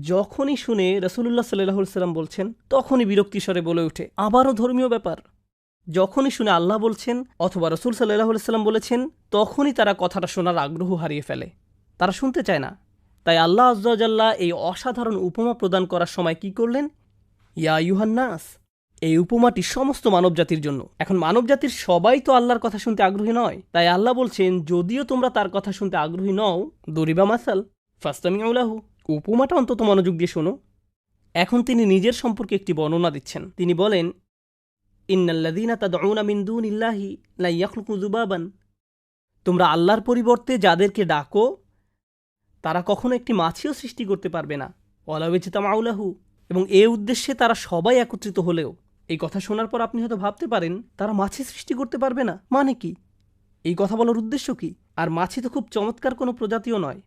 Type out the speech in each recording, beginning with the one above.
যখনই শুনে রসুল্লাহ সাল্লাহ সাল্লাম বলছেন, তখনই বিরক্তি স্বরে বলে ওঠে। আবারও ধর্মীয় ব্যাপার। যখনই শুনে আল্লাহ বলছেন অথবা রসুল সাল্লাহ সাল্লাম বলেছেন, তখনই তারা কথাটা শোনার আগ্রহ হারিয়ে ফেলে। তারা শুনতে চায় না। তাই আল্লাহ আজ্জাল্লাহ এই অসাধারণ উপমা প্রদান করার সময় কি করলেন? ইয়া ইউহান্নাস এই উপমাটি সমস্ত মানবজাতির জন্য। এখন মানবজাতির সবাই তো আল্লাহর কথা শুনতে আগ্রহী নয়। তাই আল্লাহ বলছেন, যদিও তোমরা তার কথা শুনতে আগ্রহী নও, দরিবা মাসাল ফাস্তামিউলাহু উপমাটা অন্তত মনোযোগ দিয়ে শোনো। এখন তিনি নিজের সম্পর্কে একটি বর্ণনা দিচ্ছেন। তিনি বলেন ইন্নাল্লাদিনা তাদউনা মিন দুনিল্লাহি লা ইয়াখলুকু যুবাবান। তোমরা আল্লাহর পরিবর্তে যাদেরকে ডাকো, তারা কখনো একটি মাছিও সৃষ্টি করতে পারবে না। অলাবেচিতা মাউলাহু এবং এ উদ্দেশ্যে তারা সবাই একত্রিত হলেও, এই কথা শোনার পর আপনি হয়তো ভাবতে পারেন, তারা মাছি সৃষ্টি করতে পারবে না। মানে কি? এই কথা বলার উদ্দেশ্য কি? আর মাছি তো খুব চমৎকার কোনো প্রজাতিও নয়।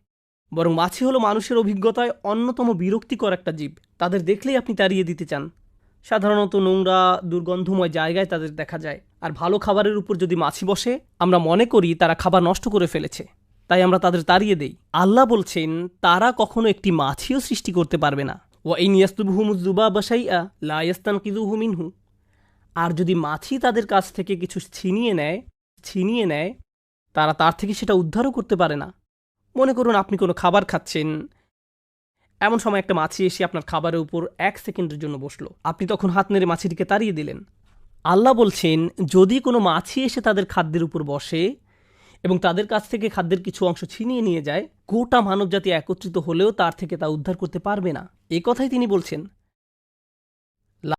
বরং মাছি হলো মানুষের অভিজ্ঞতায় অন্যতম বিরক্তিকর একটা জীব। তাদের দেখলেই আপনি তাড়িয়ে দিতে চান। সাধারণত নোংরা, দুর্গন্ধময় জায়গায় তাদের দেখা যায়। আর ভালো খাবারের উপর যদি মাছি বসে, আমরা মনে করি তারা খাবার নষ্ট করে ফেলেছে। তাই আমরা তাদের তাড়িয়ে দেই। আল্লাহ বলছেন, তারা কখনো একটি মাছিও সৃষ্টি করতে পারবে না। ও এই নিয়াস্তুবহুমুজুবা বাসাইয়া লায়াস্তান কিদুহু মিনহু। আর যদি মাছি তাদের কাছ থেকে কিছু ছিনিয়ে নেয় ছিনিয়ে নেয়, তারা তার থেকে সেটা উদ্ধারও করতে পারে না। মনে করুন আপনি কোনো খাবার খাচ্ছেন। এমন সময় একটা মাছি এসে আপনার খাবারের উপর এক সেকেন্ডের জন্য বসল। আপনি তখন হাত নেড়ে মাছিটিকে তাড়িয়ে দিলেন। আল্লাহ বলছেন, যদি কোনো মাছি এসে তাদের খাদ্যের উপর বসে এবং তাদের কাছ থেকে খাদ্যের কিছু অংশ ছিনিয়ে নিয়ে যায়, গোটা মানবজাতি একত্রিত হলেও তার থেকে তা উদ্ধার করতে পারবে না। এ কথাই তিনি বলছেন।